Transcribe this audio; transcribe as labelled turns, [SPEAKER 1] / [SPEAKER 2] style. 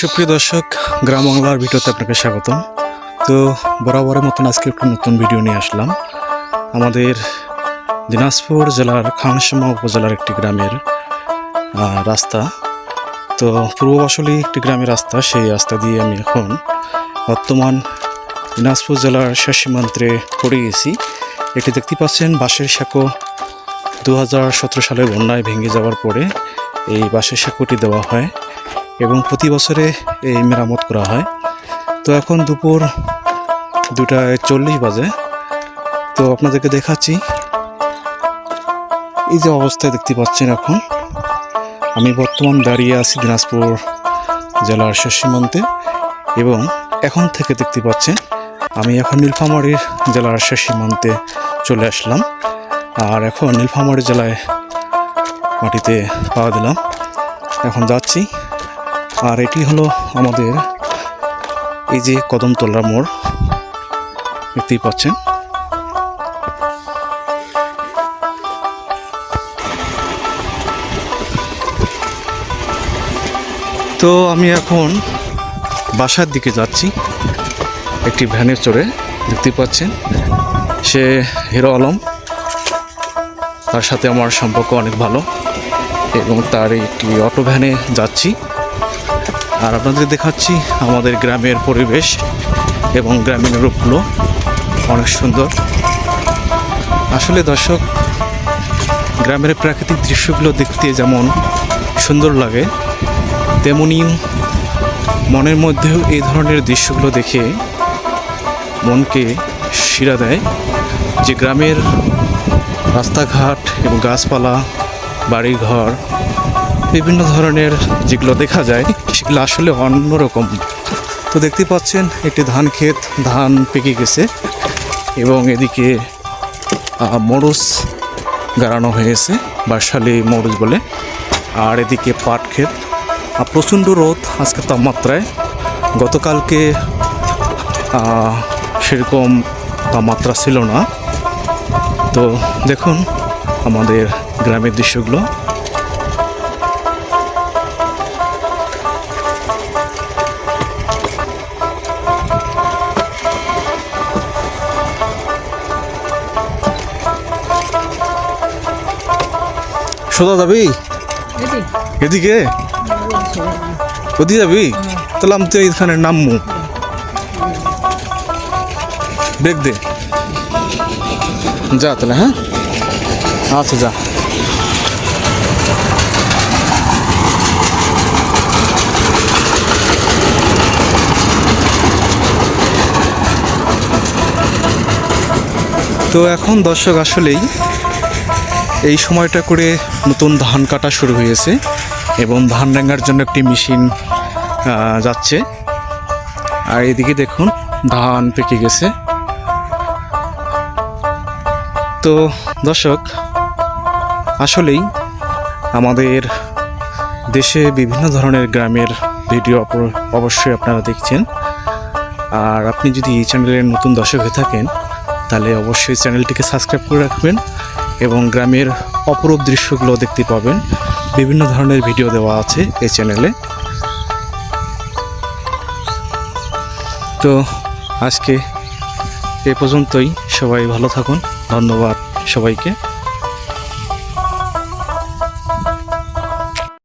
[SPEAKER 1] সুপ্রিয় দর্শক, গ্রাম বাংলার ভিডিওতে আপনাকে স্বাগতম। তো বরাবরের মতন আজকে একটু নতুন ভিডিও নিয়ে আসলাম। আমাদের দিনাজপুর জেলার খানসামা উপজেলার একটি গ্রামের রাস্তা। তো পূর্ববাসলী একটি গ্রামের রাস্তা, সেই রাস্তা দিয়ে আমি এখন বর্তমান দিনাজপুর জেলার শেষ সীমান্তে পড়ে গেছি। এটি দেখতে পাচ্ছেন বাঁশের সাঁকো। দু হাজার সতেরো সালে বন্যায় ভেঙে যাওয়ার পরে এই বাঁশের সাঁকোটি দেওয়া হয় এবং প্রতি বছরে এই মেরামত করা হয়। তো এখন দুপুর দুটায় চল্লিশ বাজে। তো আপনাদেরকে দেখাচ্ছি। এই যে অবস্থায় দেখতে পাচ্ছেন এখন। আমি বর্তমান দাঁড়িয়ে আছি দিনাজপুর জেলার শেষ সীমান্তে এবং এখন থেকে দেখতে পাচ্ছেন আমি এখন নীলফামারীর জেলার শেষ সীমান্তে চলে আসলাম। আর এখন নীলফামারী জেলায় মাটিতে পা দিলাম। এখন যাচ্ছি। আর এটি হলো আমাদের এই যে কদমতলার মোড়। দেখতেই পাচ্ছেন। তো আমি এখন বাসার দিকে যাচ্ছি। একটি ভ্যানে চড়ে, দেখতেই পাচ্ছেন। সে হিরো আলম। তার সাথে আমার সম্পর্ক অনেক ভালো। এবং তার একটি অটো ভ্যানে যাচ্ছি। আর আপনাদের দেখাচ্ছি আমাদের গ্রামের পরিবেশ এবং গ্রামীণ রূপগুলো। অনেক সুন্দর। আসলে দর্শক, গ্রামের প্রাকৃতিক দৃশ্যগুলো দেখতে যেমন সুন্দর লাগে, তেমনি মনের মধ্যেও এই ধরনের দৃশ্যগুলো দেখে মনকে শিরা দেয় যে গ্রামের রাস্তাঘাট এবং গাছপালা বাড়িঘর, বিভিন্ন ধরনের যেগুলো দেখা যায়, সেগুলো আসলে অন্যরকম। তো দেখতে পাচ্ছেন, একটি ধান ক্ষেত, ধান পেকে গেছে এবং এদিকে মরুচ গাড়ানো হয়েছে বাসালি মরুচ বলে। আর এদিকে পাট ক্ষেত আর প্রচণ্ড রোদ, আজকে তাপমাত্রায়। গতকালকে সেরকম তাপমাত্রা ছিল না। তো দেখুন, আমাদের গ্রামের দৃশ্যগুলো। সোজা যাবি? এদিকে? ওদিকে যাবি? তাহলে আমি তো এইখানে নামমু ব্রেক দে। যা তাহলে হ্যাঁ? আচ্ছা যা। তো এখন দর্শক আসলেই এই সময়টা করে নতুন ধান কাটা শুরু হয়েছে এবং ধান রাঙার জন্য একটি মেশিন যাচ্ছে। আর এদিকে দেখুন, ধান পেকে গেছে। তো দর্শক, আসলেই আমাদের দেশে বিভিন্ন ধরনের গ্রামের ভিডিও অবশ্যই আপনারা দেখছেন। আর আপনি যদি এই চ্যানেলের নতুন দর্শক হয়ে থাকেন তাহলে অবশ্যই চ্যানেলটিকে সাবস্ক্রাইব করে রাখবেন এবং গ্রামের অপরূপ দৃশ্যগুলো দেখতে পাবেন। বিভিন্ন ধরনের ভিডিও দেওয়া আছে এই চ্যানেলে। তো আজকে এ পর্যন্তই। সবাই ভালো থাকুন। ধন্যবাদ সবাইকে।